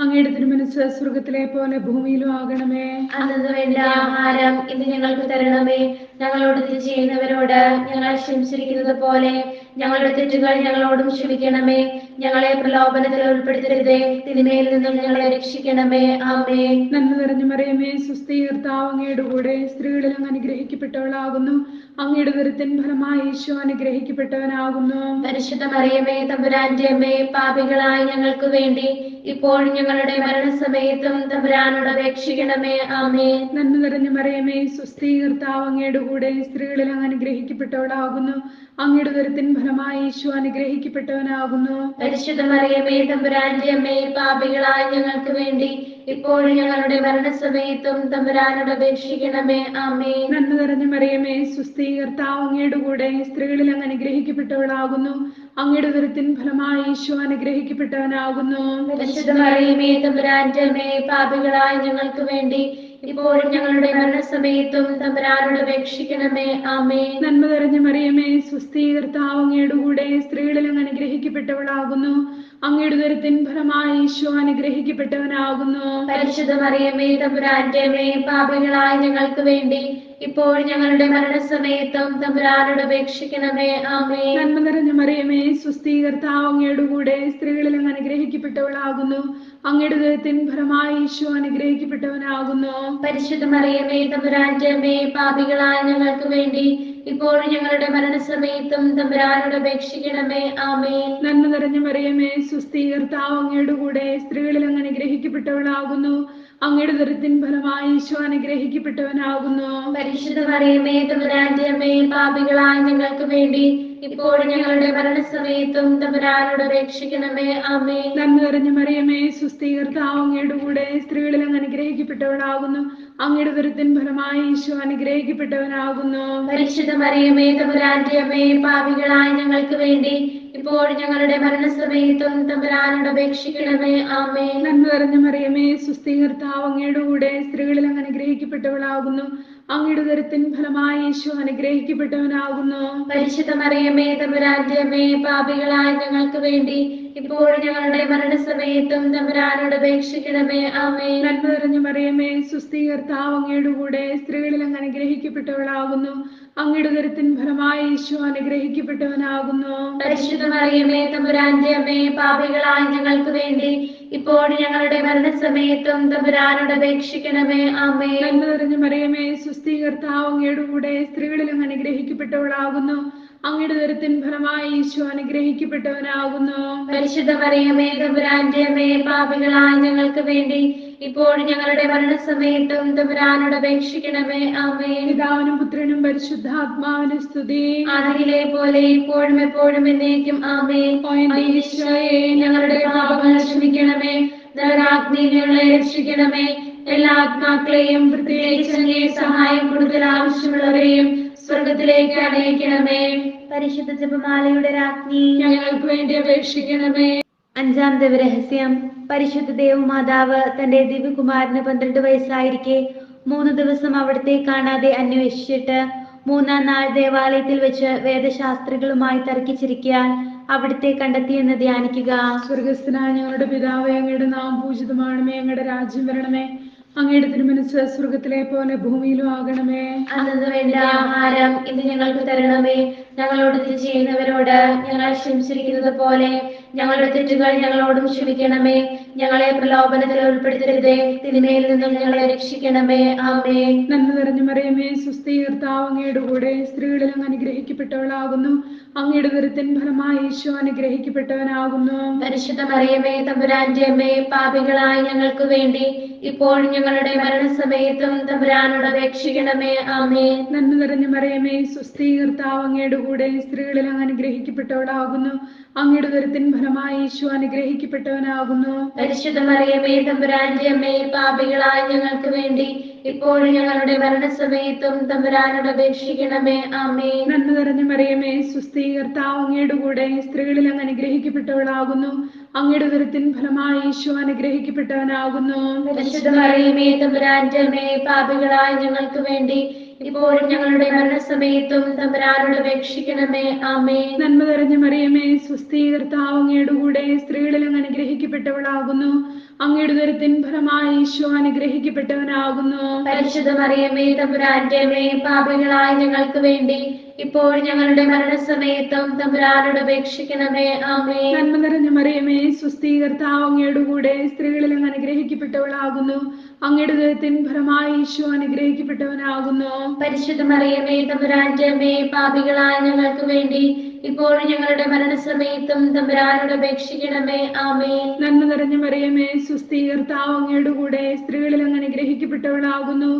അങ്ങയുടെ തിരുമനസ് സ്വർഗത്തിലെ പോലെ ഭൂമിയിലും ആകണമേ. അന്നു വേണ്ട ആഹാരം ഇന്ന് ഞങ്ങൾക്ക് തരണമേ. ഞങ്ങളോട് തെറ്റ് ചെയ്യുന്നവരോട് ഞങ്ങൾ ക്ഷമിച്ചിരിക്കുന്നത് പോലെ ഞങ്ങളുടെ തെറ്റുകൾ ഞങ്ങളോടും ക്ഷമിക്കണമേ. ഞങ്ങളെ പ്രലോഭനത്തിൽ ഉൾപ്പെടുത്തരുതേ. തിന്മയിൽ നിന്നും ഞങ്ങളെ രക്ഷിക്കണമേ. ആമേ നന്ദി നിറഞ്ഞു മറിയമേ സുസ്ഥീ കർത്താവ് അങ്ങയുടെ കൂടെ സ്ത്രീകളിൽ അങ്ങ് അനുഗ്രഹിക്കപ്പെട്ടവളാകുന്നു. അങ്ങയുടെ ദുരിതൻ ഫലമായി ഈശോ അനുഗ്രഹിക്കപ്പെട്ടവനാകുന്നു. പരിശുദ്ധ മറിയമേ തമ്പുരാന്റെ അമ്മേ പാപികളായ ഞങ്ങൾക്ക് വേണ്ടി ഇപ്പോൾ ഞങ്ങളുടെ മരണസമയത്തും തമ്പുരാനോട് അപേക്ഷിക്കണമേ. ആമേ നന്മ നിറഞ്ഞു മറിയമേ സുസ്ഥീ കർത്താവ് അങ്ങയുടെ കൂടെ സ്ത്രീകളിൽ അങ്ങ് അനുഗ്രഹിക്കപ്പെട്ടവളാകുന്നു. അങ്ങയുടെ ദുരിതൻ ഫലമായി ഈശോ അനുഗ്രഹിക്കപ്പെട്ടവനാകുന്നു. പരിശുദ്ധ മറിയമേ തമ്പുരാന്റെ അമ്മേ പാപികളായ ഞങ്ങൾക്ക് വേണ്ടി ഇപ്പോഴും ഞങ്ങളുടെ മരണസമയത്തും തമ്പുരാനോട് അപേക്ഷിക്കണമേ. ആമേ നന്ദി നിറഞ്ഞ മറിയമേ സുസ്ഥീ കർത്താവ് അങ്ങയുടെ കൂടെ സ്ത്രീകളിൽ അങ്ങ് അനുഗ്രഹിക്കപ്പെട്ടവളാകുന്നു. അങ്ങയുടെ ദുരിതൻ ഫലമായി ഈശോ അനുഗ്രഹിക്കപ്പെട്ടവനാകുന്നു. പരിശുദ്ധ മറിയമേ തമ്പുരാന്റെ അമ്മേ പാപികളായ ഞങ്ങൾക്ക് വേണ്ടി ഇപ്പോഴും ഞങ്ങളുടെ മരണസമയത്തും തമ്പരാരോട് അപേക്ഷിക്കണമേ. ആമേ നന്മ നിറഞ്ഞ മറിയമേ സുസ്ഥീ കർത്താവ് അങ്ങയുടെ കൂടെ സ്ത്രീകളിൽ അങ്ങ് അനുഗ്രഹിക്കപ്പെട്ടവളാകുന്നു. അങ്ങയുടെ ദുരിതൻ ഫലമായി ഈശോ അനുഗ്രഹിക്കപ്പെട്ടവനാകുന്നു. പരിശുദ്ധ മറിയമേ തമ്പുരാന്റെ പാപികളായ ഞങ്ങൾക്ക് വേണ്ടി ഇപ്പോഴും ഞങ്ങളുടെ മരണസമയത്തും തമ്പുരാനോട് അപേക്ഷിക്കണമേ. ആമേ നന്മ നിറഞ്ഞ മറിയമേ സ്വസ്ഥീകർത്താവ് അങ്ങയുടെ കൂടെ സ്ത്രീകളിൽ അങ്ങ് അനുഗ്രഹിക്കപ്പെട്ടവളാകുന്നു. അങ്ങയുടെ ദുരിതൻ ഫലമായി ഈശോ അനുഗ്രഹിക്കപ്പെട്ടവനാകുന്നു. പരിശുദ്ധ മറിയമേ തമ്പുരാന്റെ പാപികളായ ഞങ്ങൾക്ക് വേണ്ടി ഇപ്പോഴും ഞങ്ങളുടെ മരണസമയത്തും തമ്പുരാനോട് അപേക്ഷിക്കണമേ. ആമേ നന്മ നിറഞ്ഞ മറിയമേ സുസ്ഥീ കർത്താവ് അങ്ങയുടെ കൂടെ സ്ത്രീകളിൽ അങ്ങ് അനുഗ്രഹിക്കപ്പെട്ടവളാകുന്നു. അങ്ങയുടെ ദുരിതൻ ഫലമായി ഈശോ അനുഗ്രഹിക്കപ്പെട്ടവനാകുന്നു. പരിശുദ്ധ മറിയമേ തമ്പുരാന്റെ അമ്മേ പാപികളായ ഞങ്ങൾക്ക് വേണ്ടി ഇപ്പോഴും ഞങ്ങളുടെ മരണസമയത്തും തമ്പുരാനോട് അപേക്ഷിക്കണമേ. ആമേ നന്മ നിറഞ്ഞ മറിയമേ സുസ്ഥീകർത്താവ് അങ്ങയുടെ കൂടെ സ്ത്രീകളിൽ അങ്ങ് അനുഗ്രഹിക്കപ്പെട്ടവളാകുന്നു. അങ്ങയുടെ ദുരിതൻ ഫലമായി ഈശോ അനുഗ്രഹിക്കപ്പെട്ടവനാകുന്നു. പരിശുദ്ധ മറിയമേ തമ്പുരാന്റെ അമ്മയും പാപികളായ ഞങ്ങൾക്ക് വേണ്ടി ഇപ്പോഴും ഞങ്ങളുടെ മരണസമയത്തും തമ്പുരാനോട് അപേക്ഷിക്കണമേ. ആമേ നന്മ നിറഞ്ഞ മറിയമേ സുസ്ഥീകർത്താവ് അങ്ങയുടെ കൂടെ സ്ത്രീകളിൽ അങ്ങ് അനുഗ്രഹിക്കപ്പെട്ടവളാകുന്നു. അങ്ങയുടെ ദുരിതൻ ഫലമായി ഈശോ അനുഗ്രഹിക്കപ്പെട്ടവനാകുന്നു. പരിശുദ്ധ മറിയമേ തമ്പുരാന്റെ അമ്മയും പാപികളായ ഞങ്ങൾക്ക് വേണ്ടി ഇപ്പോഴും ഞങ്ങളുടെ മരണസമയത്തും തമ്പുരാനോട് അപേക്ഷിക്കണമേ. ആമേ നന്മ നിറഞ്ഞ മറിയമേ സുസ്ഥീ കർത്താവ് അങ്ങയുടെ കൂടെ സ്ത്രീകളിൽ അങ്ങ് അനുഗ്രഹിക്കപ്പെട്ടവളാകുന്നു. അങ്ങയുടെ ദുരത്തിൻ ഫലമായി ഈശോ അനുഗ്രഹിക്കപ്പെട്ടവനാകുന്നു. പരിശുദ്ധ മറിയമേ തമ്പുരാന്റെ അമ്മേ പാപികളായ ഞങ്ങൾക്ക് വേണ്ടി ഇപ്പോഴും ഞങ്ങളുടെ മരണസമയത്തും തമ്പുരാനോട് അപേക്ഷിക്കണമേ. ആമേ നന്മ നിറഞ്ഞ മറിയമേ സുസ്ഥീ കർത്താവ് അങ്ങയുടെ കൂടെ സ്ത്രീകളിൽ അങ്ങ് അനുഗ്രഹിക്കപ്പെട്ടവളാകുന്നു. അങ്ങയുടെ ദൈവത്തിൻ ഫലമായി ഈശോ അനുഗ്രഹിക്കപ്പെട്ടവനാകുന്നു. പരിശുദ്ധ മറിയമേ തമ്പുരാന്റെ അമ്മേ പാപികളായ ഞങ്ങൾക്ക് വേണ്ടി ഇപ്പോഴും ഞങ്ങളുടെ മരണസമയത്തും തമ്പുരാനോട് അപേക്ഷിക്കണമേ ആമേ പിതാവിനും പുത്രനും പരിശുദ്ധാത്മാവിന് സ്തുതി. അതിലെ പോലെ ഇപ്പോഴും എപ്പോഴും എന്നേക്കും ആമേ ഈശോയെ ഞങ്ങളുടെ പാപങ്ങൾ ക്ഷമിക്കണമേ ഞങ്ങളെ രക്ഷിക്കണമേ. എല്ലാ ആത്മാക്കളെയും പ്രത്യേകിച്ച് സഹായം കൂടുതൽ ആവശ്യമുള്ളവരെയും സ്വർഗത്തിലേക്ക് അണയിക്കണമേ. പരിശുദ്ധ ജപമാലയുടെ രാജ്ഞി. ഞങ്ങൾക്ക് വേണ്ടി അപേക്ഷിക്കണമേ. അഞ്ചാം ദേവരഹസ്യം പരിശുദ്ധ ദേവമാതാവ് തന്റെ ദിവ്യകുമാരന് പന്ത്രണ്ട് വയസ്സായിരിക്കെ മൂന്ന് ദിവസം അവിടത്തെ കാണാതെ അന്വേഷിച്ചിട്ട് മൂന്നാം നാൾ ദേവാലയത്തിൽ വെച്ച് വേദശാസ്ത്രികളുമായി തർക്കിച്ചിരിക്കാൻ അവിടുത്തെ കണ്ടെത്തിയെന്ന് ധ്യാനിക്കുക. സ്വർഗസ്ഥനായ ഞങ്ങളുടെ പിതാവേ അങ്ങയുടെ നാം പൂജിതമാണമേ അങ്ങയുടെ രാജ്യം വരണമേ. അങ്ങയുടെ തിരുമനസ് സ്വർഗത്തിലെ പോലെ ഭൂമിയിലും ആകണമേ. അന്നു വേണ്ട ആഹാരം ഇന്ന് ഞങ്ങൾക്ക് തരണമേ. ഞങ്ങളോട് ഇത് ചെയ്യുന്നവരോട് ഞങ്ങൾ ക്ഷമിച്ചിരിക്കുന്നത് പോലെ ഞങ്ങളുടെ തെറ്റുകൾ ഞങ്ങളോടും ക്ഷമിക്കണമേ. ഞങ്ങളെ പ്രലോഭനത്തിൽ ഉൾപ്പെടുത്തരുതേ. തിന്മയിൽ നിന്നും ഞങ്ങളെ രക്ഷിക്കണമേ. ആമേ നന്മ നിറഞ്ഞു മറിയമേ. സുസ്ഥീ കർത്താവ് അങ്ങയുടെ കൂടെ സ്ത്രീകളിൽ അങ്ങ് അനുഗ്രഹിക്കപ്പെട്ടവളാകുന്നു. അങ്ങയുടെ ദുരിതൻ ഫലമായി ഈശോ അനുഗ്രഹിക്കപ്പെട്ടവനാകുന്നു. പരിശുദ്ധ മറിയമേ തമ്പുരാന്റെ അമ്മേ പാപികളായ ഞങ്ങൾക്ക് വേണ്ടി ഇപ്പോൾ ഞങ്ങളുടെ മരണസമയത്തും തമ്പുരാനോട് അപേക്ഷിക്കണമേ. ആമേ നന്മ നിറഞ്ഞു മറിയമേ. സുസ്ഥീ കർത്താവ് അങ്ങയുടെ കൂടെ സ്ത്രീകളിൽ അങ്ങ് അനുഗ്രഹിക്കപ്പെട്ടവളാകുന്നു. അങ്ങയുടെ ദരത്തിൻ ഫലമായി ഈശോ അനുഗ്രഹിക്കപ്പെട്ടവനാകുന്നു. പരിശുദ്ധ മറിയമേ തമ്പുരാന്റെ അമ്മേ പാപികളായ ഞങ്ങൾക്ക് വേണ്ടി ഇപ്പോഴും ഞങ്ങളുടെ മരണസമയത്തും തമ്പുരാനോട് അപേക്ഷിക്കണമേ. ആമേ നന്മ നിറഞ്ഞ മറിയമേ സുസ്ഥീകർത്താവ് അങ്ങയുടെ കൂടെ സ്ത്രീകളിൽ അങ്ങ് അനുഗ്രഹിക്കപ്പെട്ടവളാകുന്നു. അങ്ങയുടെ ദുരത്തിൻ ഫലമായി ഈശോ അനുഗ്രഹിക്കപ്പെട്ടവനാകുന്നു. പരിശുദ്ധ മറിയമേ തമ്പുരാന്റെ അമ്മേ പാപികളായ ഞങ്ങൾക്ക് വേണ്ടി ഇപ്പോഴും ഞങ്ങളുടെ മരണസമയത്തും തമ്പുരാനോട് അപേക്ഷിക്കണമേ. ആമേ നന്മ നിറഞ്ഞ മറിയമേ സുസ്ഥീ കർത്താവ് അങ്ങയുടെ കൂടെ സ്ത്രീകളിൽ അങ്ങ് അനുഗ്രഹിക്കപ്പെട്ടവളാകുന്നു. അങ്ങയുടെ ദുരത്തിൻ ഫലമായി ഈശോ അനുഗ്രഹിക്കപ്പെട്ടവനാകുന്നു. പരിശുദ്ധ മറിയമേ തമ്പുരാന്റെ പാപികളായ ഞങ്ങൾക്ക് വേണ്ടി ഇപ്പോഴും ഞങ്ങളുടെ മരണസമയത്തും തമ്പുരാനോട് അപേക്ഷിക്കണമേ. ആമേ നന്മ നിറഞ്ഞ മറിയമേ സ്വസ്ഥീകർത്താവ് അങ്ങയുടെ കൂടെ സ്ത്രീകളിൽ അങ്ങ് അനുഗ്രഹിക്കപ്പെട്ടവളാകുന്നു. അങ്ങയുടെ ദൈവത്തിൻ ഫലമായി ഈശോ അനുഗ്രഹിക്കപ്പെട്ടവനാകുന്നു. പരിശുദ്ധ മറിയമേ തമ്പുരാന്റെ അമ്മേ പാപികളായ ഞങ്ങൾക്ക് വേണ്ടി ഇപ്പോഴും ഞങ്ങളുടെ മരണസമയത്തും തമ്പുരാനോട് അപേക്ഷിക്കണമേ. ആമേ നന്മ നിറഞ്ഞ മറിയമേ സ്വസ്ഥീകർത്താവ് അങ്ങയുടെ കൂടെ സ്ത്രീകളിൽ അങ്ങ് അനുഗ്രഹിക്കപ്പെട്ടവളാകുന്നു.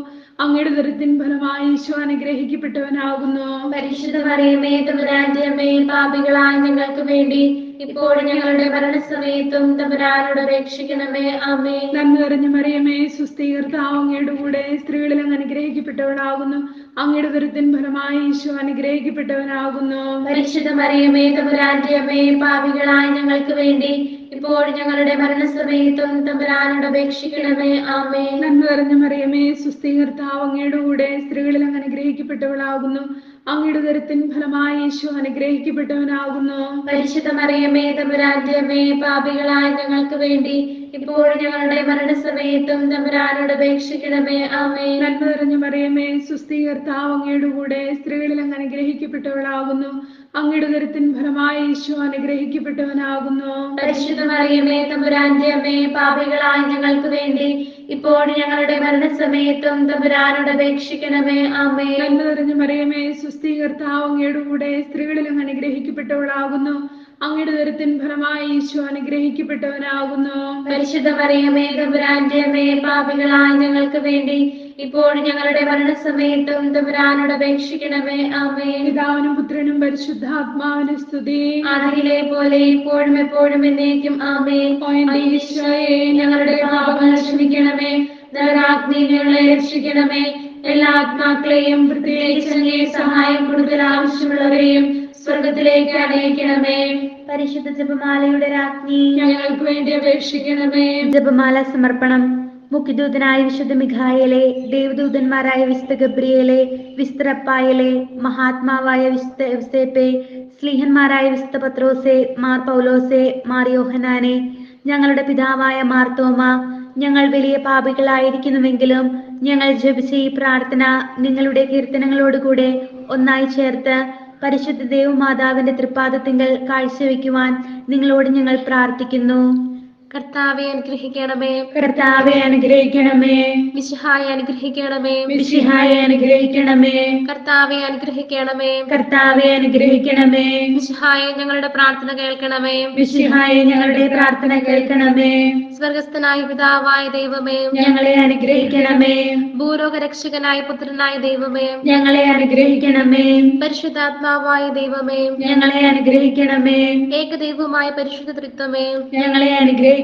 അങ്ങയുടെ ദരത്തിൻ ഫലമായി ഈശോ അനുഗ്രഹിക്കപ്പെട്ടവനാകുന്നു. പരിശുദ്ധ മറിയമേ തമ്പുരാന്റെ പാപികളായ ഞങ്ങൾക്ക് വേണ്ടി ഇപ്പോഴും ഞങ്ങളുടെ മരണസമയത്തും തമ്പുരാനോട് രക്ഷിക്കണമേ ആമേ നന്ദി നിറഞ്ഞ മറിയമേ സുസ്ഥീകർത്താവ് അങ്ങയുടെ കൂടെ സ്ത്രീകളിൽ അങ്ങ് അനുഗ്രഹിക്കപ്പെട്ടവളാകുന്നു അങ്ങയുടെ ദരത്തിൻ ഫലമായി ഈശോ അനുഗ്രഹിക്കപ്പെട്ടവനാകുന്നു. പരിശുദ്ധ മറിയമേ തമ്പുരാന്റെ പാപികളായ ഞങ്ങൾക്ക് വേണ്ടി ഇപ്പോഴും ഞങ്ങളുടെ മരണസമയത്തും തമ്പുരാനോട് അപേക്ഷിക്കണമേ. ആമേ നന്മ നിറഞ്ഞ മറിയമേ സുസ്ഥീകർത്താവ് അങ്ങയുടെ കൂടെ സ്ത്രീകളിൽ അങ്ങ് അനുഗ്രഹിക്കപ്പെട്ടവളാകുന്നു. അങ്ങയുടെ ദരത്തിൻ ഫലമായി യേശു അനുഗ്രഹിക്കപ്പെട്ടവനാകുന്നു. പരിശുദ്ധ മറിയമേ തമ്പുരാന്റെ അമ്മേ പാപികളായ ഞങ്ങൾക്ക് വേണ്ടി ഇപ്പോഴും ഞങ്ങളുടെ മരണസമയത്തും തമ്പുരാനോട് അപേക്ഷിക്കണമേ. ആമേ നന്മ നിറഞ്ഞ മറിയമേ സുസ്ഥീകർത്താവ് അങ്ങയുടെ കൂടെ സ്ത്രീകളിൽ അങ്ങ് അനുഗ്രഹിക്കപ്പെട്ടവളാകുന്നു. അങ്ങയുടെ ദരത്തിൻ ഫലമായി യേശു അനുഗ്രഹിക്കപ്പെട്ടവനാകുന്നു. പരിശുദ്ധ മറിയമേ തമ്പുരാന്റെ അമ്മേ പാപികളായ ഞങ്ങൾക്ക് വേണ്ടി ഇപ്പോഴും ഞങ്ങളുടെ മരണസമയത്തും തമ്പുരാനോട് അപേക്ഷിക്കണമേ. ആമേ നന്മ നിറഞ്ഞ മറിയമേ സുസ്ഥീ കർത്താവ് അങ്ങയുടെ കൂടെ സ്ത്രീകളിലും അനുഗ്രഹിക്കപ്പെട്ടവളാകുന്നു. അങ്ങയുടെ ദരത്തിൻ ഫലമായി ഈശോ അനുഗ്രഹിക്കപ്പെട്ടവനാകുന്നു. പരിശുദ്ധ മറിയമേ തമ്പുരാന്റെ അമ്മേ പാപികളായ ഞങ്ങൾക്ക് വേണ്ടി ഇപ്പോൾ ഞങ്ങളുടെ മരണസമയത്തും തമ്പുരാനോട് അപേക്ഷിക്കണമേ. അമ്മേ പിതാവിനും പുത്രനും പരിശുദ്ധാത്മാവിനും സ്തുതി. അതിലെ പോലെ ഇപ്പോഴും എപ്പോഴും എന്നേക്കും ആമേ ഈശോയെ, ഞങ്ങളുടെ പാപങ്ങൾ ക്ഷമിക്കണമേ. ഞങ്ങളെ രക്ഷിക്കണമേ. എല്ലാ ആത്മാക്കളെയും പ്രത്യേകിച്ച് അങ്ങേ സഹായം കൂടുതൽ ആവശ്യമുള്ളവരെയും സ്വർഗത്തിലേക്ക് അണയിക്കണമേ. പരിശുദ്ധ ജപമാലയുടെ രാജ്ഞി ഞങ്ങൾക്ക് വേണ്ടി അപേക്ഷിക്കണമേ. ജപമാല സമർപ്പണം. മുഖ്യദൂതനായ വിശുദ്ധ മിഖായലെ ദേവദൂതന്മാരായ വിശുദ്ധ ഗബ്രിയലെ വിശുദ്ധ മഹാത്മാവായ വിശുദ്ധ എവ്സേപ്പെ സ്ലീഹന്മാരായ വിശുദ്ധ പത്രോസെ മാർ പൗലോസെ മാർ യോഹനാനെ ഞങ്ങളുടെ പിതാവായ മാർ തോമ ഞങ്ങൾ വലിയ പാപികളായിരിക്കുന്നുവെങ്കിലും ഞങ്ങൾ ജപിച്ച ഈ പ്രാർത്ഥന നിങ്ങളുടെ കീർത്തനങ്ങളോടുകൂടെ ഒന്നായി ചേർത്ത് പരിശുദ്ധ ദേവമാതാവിന്റെ തൃപ്പാദത്തിങ്കൽ കാഴ്ചവെക്കുവാൻ നിങ്ങളോട് ഞങ്ങൾ പ്രാർത്ഥിക്കുന്നു. കർത്താവെ അനുഗ്രഹിക്കണമേ. കർത്താവെ അനുഗ്രഹിക്കണമേ. മിശിഹായ അനുഗ്രഹിക്കണമേ. മിശിഹായ അനുഗ്രഹിക്കണമേ. കർത്താവെ അനുഗ്രഹിക്കണമേ. കർത്താവെ അനുഗ്രഹിക്കണമേ. മിശിഹായ ഞങ്ങളുടെ പ്രാർത്ഥന കേൾക്കണമേ. മിശിഹായ ഞങ്ങളുടെ പ്രാർത്ഥന കേൾക്കണമേ. സ്വർഗസ്ഥനായ പിതാവായ ദൈവമേ. ഞങ്ങളെ അനുഗ്രഹിക്കണമേ. ഭൂലോക രക്ഷകനായ പുത്രനായ ദൈവമേ. ഞങ്ങളെ അനുഗ്രഹിക്കണമേ. പരിശുദ്ധാത്മാവായ ദൈവമേ. ഞങ്ങളെ അനുഗ്രഹിക്കണമേ. ഏകദൈവമായ പരിശുദ്ധ തൃത്വമേ ഞങ്ങളെ അനുഗ്രഹിക്കണമേ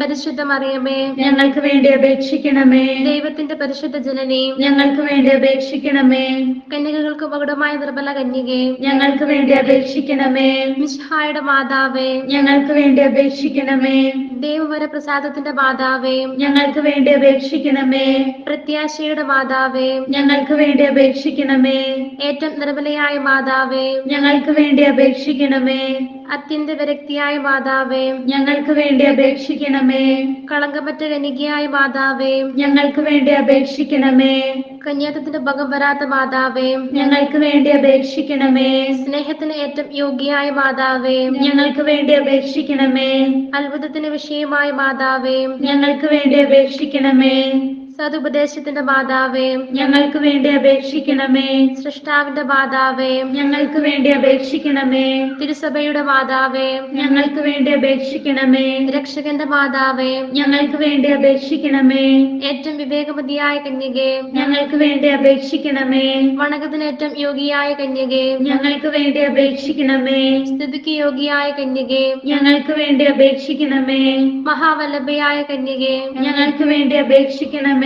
പരിശുദ്ധ മറിയമേ ഞങ്ങൾക്ക് വേണ്ടി അപേക്ഷിക്കണമേ. ദൈവത്തിന്റെ പരിശുദ്ധ ജനനെ ഞങ്ങൾക്ക് വേണ്ടി അപേക്ഷിക്കണമേ. കന്യകൾക്ക് മകുടമായ നിർബല കന്യകെ ഞങ്ങൾക്ക് വേണ്ടി അപേക്ഷിക്കണമേ. മിഷായുടെ മാതാവേ ഞങ്ങൾക്ക് വേണ്ടി അപേക്ഷിക്കണമേ. ദേവവര പ്രസാദത്തിന്റെ മാതാവേ ഞങ്ങൾക്ക് വേണ്ടി അപേക്ഷിക്കണമേ. പ്രത്യാശയുടെ മാതാവേ ഞങ്ങൾക്ക് വേണ്ടി അപേക്ഷിക്കണമേ. ഏറ്റവും നിർബലയായ മാതാവേ ഞങ്ങൾക്ക് വേണ്ടി അപേക്ഷിക്കണമേ. അത്യന്ത വിരക്തിയായ മാതാവേ ഞങ്ങൾക്ക് വേണ്ടി അപേക്ഷിക്കണമേ. കളങ്കമറ്റ കനികയായ മാതാവേ ഞങ്ങൾക്ക് വേണ്ടി അപേക്ഷിക്കണമേ. കന്യാത്തത്തിന്റെ ഭഗം വരാത്ത മാതാവേ ഞങ്ങൾക്ക് വേണ്ടി അപേക്ഷിക്കണമേ. സ്നേഹത്തിന് ഏറ്റവും യോഗ്യയായ മാതാവേ ഞങ്ങൾക്ക് വേണ്ടി അപേക്ഷിക്കണമേ. അത്ഭുതത്തിന് വിഷയമായ മാതാവേ ഞങ്ങൾക്ക് വേണ്ടി അപേക്ഷിക്കണമേ. സതുപദേശത്തിന്റെ മാതാവേ ഞങ്ങൾക്ക് വേണ്ടി അപേക്ഷിക്കണമേ. സൃഷ്ടാവിന്റെ മാതാവേ ഞങ്ങൾക്ക് വേണ്ടി അപേക്ഷിക്കണമേ. തിരുസഭയുടെ മാതാവേ ഞങ്ങൾക്ക് വേണ്ടി അപേക്ഷിക്കണമേ. രക്ഷകന്റെ മാതാവേ ഞങ്ങൾക്ക് വേണ്ടി അപേക്ഷിക്കണമേ. ഏറ്റവും വിവേകമതിയായ കന്യകെ ഞങ്ങൾക്ക് വേണ്ടി അപേക്ഷിക്കണമേ. വണക്കത്തിന് ഏറ്റവും യോഗിയായ കന്യകെ ഞങ്ങൾക്ക് വേണ്ടി അപേക്ഷിക്കണമേ. സ്തുതിക്ക് യോഗിയായ കന്യകെ ഞങ്ങൾക്ക് വേണ്ടി അപേക്ഷിക്കണമേ. മഹാവല്ലഭയായ കന്യകെ ഞങ്ങൾക്ക് വേണ്ടി അപേക്ഷിക്കണമേ.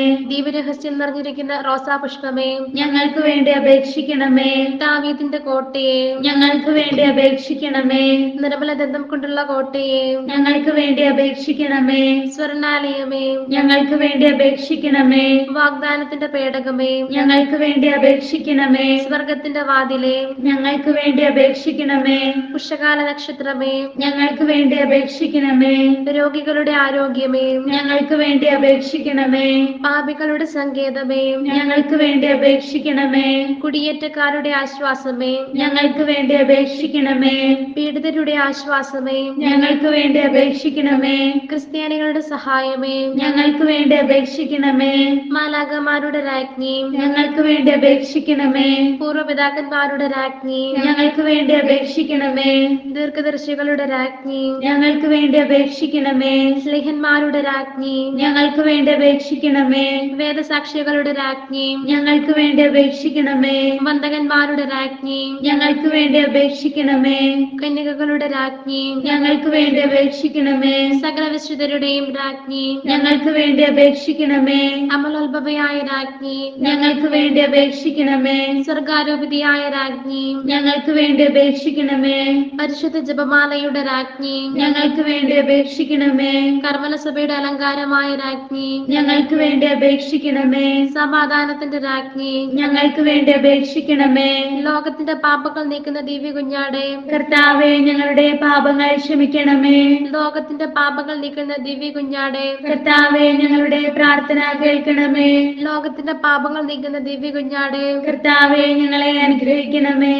ദീപരഹസ്യം നിറഞ്ഞിരിക്കുന്ന റോസാപുഷ്പമേ ഞങ്ങൾക്ക് വേണ്ടി അപേക്ഷിക്കണമേ. ദാവീദിന്റെ കോട്ടയെ. ഞങ്ങൾക്ക് വേണ്ടി അപേക്ഷിക്കണമേ. നിർമ്മല ദന്തം കൊണ്ടുള്ള കോട്ടയെ. ഞങ്ങൾക്ക് വേണ്ടി അപേക്ഷിക്കണമേ. സ്വർണാലയമേ ഞങ്ങൾക്ക് വേണ്ടി അപേക്ഷിക്കണമേ. വാഗ്ദാനത്തിന്റെ പേടകമേ. ഞങ്ങൾക്ക് വേണ്ടി അപേക്ഷിക്കണമേ. സ്വർഗത്തിന്റെ വാതിലേ. ഞങ്ങൾക്ക് വേണ്ടി അപേക്ഷിക്കണമേ. പുഷകാല നക്ഷത്രമേ. ഞങ്ങൾക്ക് വേണ്ടി അപേക്ഷിക്കണമേ. രോഗികളുടെ ആരോഗ്യമേ. ഞങ്ങൾക്ക് വേണ്ടി അപേക്ഷിക്കണമേ. പാപികളുടെ സങ്കേതമേ ഞങ്ങൾക്ക് വേണ്ടി അപേക്ഷിക്കണമേ. കുടിയേറ്റക്കാരുടെ ആശ്വാസമേ ഞങ്ങൾക്ക് വേണ്ടി അപേക്ഷിക്കണമേ. പീഡിതരുടെ ആശ്വാസമേ ഞങ്ങൾക്ക് വേണ്ടി അപേക്ഷിക്കണമേ. ക്രിസ്ത്യാനികളുടെ സഹായമേ ഞങ്ങൾക്ക് വേണ്ടി അപേക്ഷിക്കണമേ. മാലാകമാരുടെ രാജ്ഞി ഞങ്ങൾക്ക് വേണ്ടി അപേക്ഷിക്കണമേ. പൂർവപിതാക്കന്മാരുടെ രാജ്ഞി ഞങ്ങൾക്ക് വേണ്ടി അപേക്ഷിക്കണമേ. ദീർഘദർശികളുടെ രാജ്ഞി ഞങ്ങൾക്ക് വേണ്ടി അപേക്ഷിക്കണമേ. സ്ലേഹന്മാരുടെ രാജ്ഞി ഞങ്ങൾക്ക് വേണ്ടി അപേക്ഷിക്കണമേ. വേദസാക്ഷികളുടെ രാജ്ഞി. ഞങ്ങൾക്ക് വേണ്ടി അപേക്ഷിക്കണമേ. വന്ദകന്മാരുടെ രാജ്ഞി. ഞങ്ങൾക്ക് വേണ്ടി അപേക്ഷിക്കണമേ. കന്യകകളുടെ രാജ്ഞി. ഞങ്ങൾക്ക് വേണ്ടി അപേക്ഷിക്കണമേ. സകല വിശുദ്ധരുടെയും രാജ്ഞി. ഞങ്ങൾക്ക് വേണ്ടി അപേക്ഷിക്കണമേ. അമലോത്ഭവയായ രാജ്ഞി. ഞങ്ങൾക്ക് വേണ്ടി അപേക്ഷിക്കണമേ. സ്വർഗാരോപിതയായ രാജ്ഞി. ഞങ്ങൾക്ക് വേണ്ടി അപേക്ഷിക്കണമേ. പരിശുദ്ധ ജപമാലയുടെ രാജ്ഞി. ഞങ്ങൾക്ക് വേണ്ടി അപേക്ഷിക്കണമേ. കർമ്മലസഭയുടെ അലങ്കാരമായ രാജ്ഞി. ഞങ്ങൾക്ക് വേണ്ടി അപേക്ഷിക്കണമേ. സമാധാനത്തിന്റെ രാജ്ഞി ഞങ്ങൾക്ക് വേണ്ടി അപേക്ഷിക്കണമേ. ലോകത്തിന്റെ പാപങ്ങൾ നീക്കുന്ന ദിവ്യ കുഞ്ഞാടെ കർത്താവെ ഞങ്ങളുടെ പാപങ്ങൾ ക്ഷമിക്കണമേ. ലോകത്തിന്റെ പാപങ്ങൾ നീക്കുന്ന ദിവ്യ കുഞ്ഞാടെ കർത്താവെ ഞങ്ങളുടെ പ്രാർത്ഥന കേൾക്കണമേ. ലോകത്തിന്റെ പാപങ്ങൾ നീക്കുന്ന ദിവ്യ കുഞ്ഞാടെ കർത്താവെ ഞങ്ങളെ അനുഗ്രഹിക്കണമേ.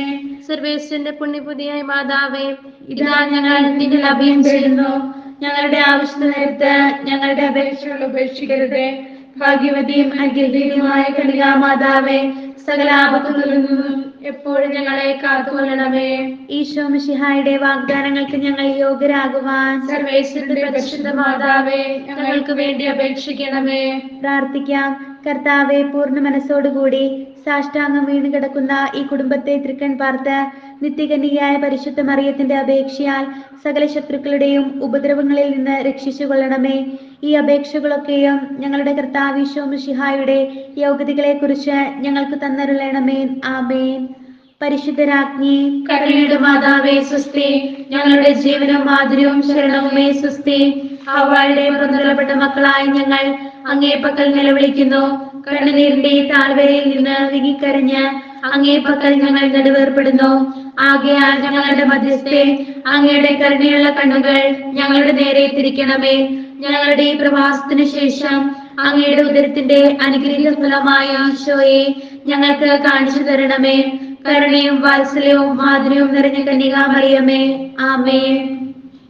സർവേശ്വരന്റെ പുണ്യപുതിയായ മാതാവേ ഇതാ ഞങ്ങൾ നിന്റെ അഭയം ചെയ്യുന്നു. ഞങ്ങളുടെ ആവശ്യ നേരത്ത് ഞങ്ങളുടെ അപേക്ഷകൾ ഉപേക്ഷിക്കരുതേ. ഭാഗ്യവതിയും അനുഗ്രഹീതയുമായ കണികാമാതാവേ മാതാവേ ആപത്തുകളിൽ നിന്നും എപ്പോഴും ഞങ്ങളെ കാത്തുകൊള്ളണമേ. ഈശോ മിഷിഹായുടെ വാഗ്ദാനങ്ങൾക്ക് ഞങ്ങൾ യോഗ്യരാകുവാൻ സർവേശ്വരന്റെ പരിശുദ്ധ മാതാവേ ഞങ്ങൾക്ക് വേണ്ടി അപേക്ഷിക്കണമേ. പ്രാർത്ഥിക്കാം. കർത്താവെ പൂർണ മനസ്സോടുകൂടി സാഷ്ടാംഗം വീണ് കിടക്കുന്ന ഈ കുടുംബത്തെ തൃക്കൺ പാർത്ത് നിത്യകന്യകയായ പരിശുദ്ധ മറിയത്തിന്റെ അപേക്ഷയാൽ സകല ശത്രുക്കളുടെയും ഉപദ്രവങ്ങളിൽ നിന്ന് രക്ഷിച്ചു കൊള്ളണമേ ഈ അപേക്ഷകളൊക്കെയും ഞങ്ങളുടെ കർത്താവിശോ മിഷിഹായുടെ യോഗ്യതകളെ കുറിച്ച് ഞങ്ങൾക്ക് തന്നരുളണമേ. ആമേൻ. പരിശുദ്ധരാജ്ഞി കരുണയുടെ മാതാവേ സുസ്തി ഞങ്ങളുടെ ജീവനും മാധുര്യവും ശരണവുമേ സുസ്തി അവളുടെ പുറന്തള്ളപ്പെട്ട മക്കളായി ഞങ്ങൾ അങ്ങേ പക്കൽ നിലവിളിക്കുന്നു. കണ്ണുനീരിന്റെ താഴ്വരയിൽ നിന്ന് വിങ്ങിക്കരഞ്ഞ് അങ്ങേ പക്കൽ ഞങ്ങൾ നെടുവേർപ്പെടുന്നു. ആകയാൽ ഞങ്ങളുടെ മധ്യസ്ഥെ അങ്ങയുടെ കരുണയുള്ള കണ്ണുകൾ ഞങ്ങളുടെ നേരെ തിരിക്കണമേ. ഞങ്ങളുടെ ഈ പ്രവാസത്തിന് ശേഷം അങ്ങയുടെ ഉദരത്തിന്റെ അനുഗ്രഹ ഫലമായ ഈശോയെ ഞങ്ങൾക്ക് കാണിച്ചു തരണമേ. കരുണയും വാത്സല്യവും മാധുര്യവും നിറഞ്ഞ കന്യകാമറിയമേ ആമേ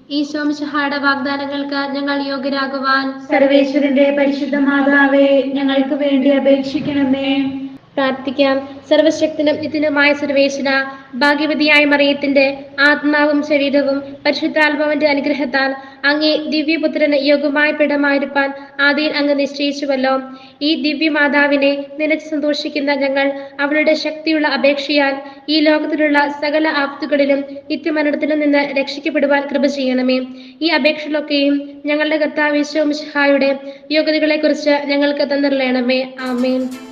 ഈശോമിശഹായുടെ വാഗ്ദാനങ്ങൾക്ക് ഞങ്ങൾ യോഗ്യരാകുവാൻ സർവേശ്വരന്റെ പരിശുദ്ധ മാതാവേ ഞങ്ങൾക്ക് വേണ്ടി അപേക്ഷിക്കണമേ. പ്രാർത്ഥിക്കാം. സർവശക്തനും നിത്യനുമായ സർവേശ്വര ഭാഗ്യവതിയായ മറിയത്തിന്റെ ആത്മാവും ശരീരവും പരിശുദ്ധാത്മാവിന്റെ അനുഗ്രഹത്താൽ അങ്ങേ ദിവ്യപുത്രന് യോഗമായ പിടമായിരുപ്പാൻ ആദ്യം അങ്ങ് നിശ്ചയിച്ചുവല്ലോ. ഈ ദിവ്യമാതാവിനെ നിലച്ച് സന്തോഷിക്കുന്ന ഞങ്ങൾ അവളുടെ ശക്തിയുള്ള അപേക്ഷയാൽ ഈ ലോകത്തിലുള്ള സകല ആപത്തുകളിലും നിത്യമരണത്തിലും നിന്ന് രക്ഷിക്കപ്പെടുവാൻ കൃപ ചെയ്യണമേ. ഈ അപേക്ഷകളൊക്കെയും ഞങ്ങളുടെ കർത്താവ് മിശിഹായുടെ യോഗ്യതകളെ കുറിച്ച് ഞങ്ങൾക്ക് തന്നിരളയണമേ ആമേൻ.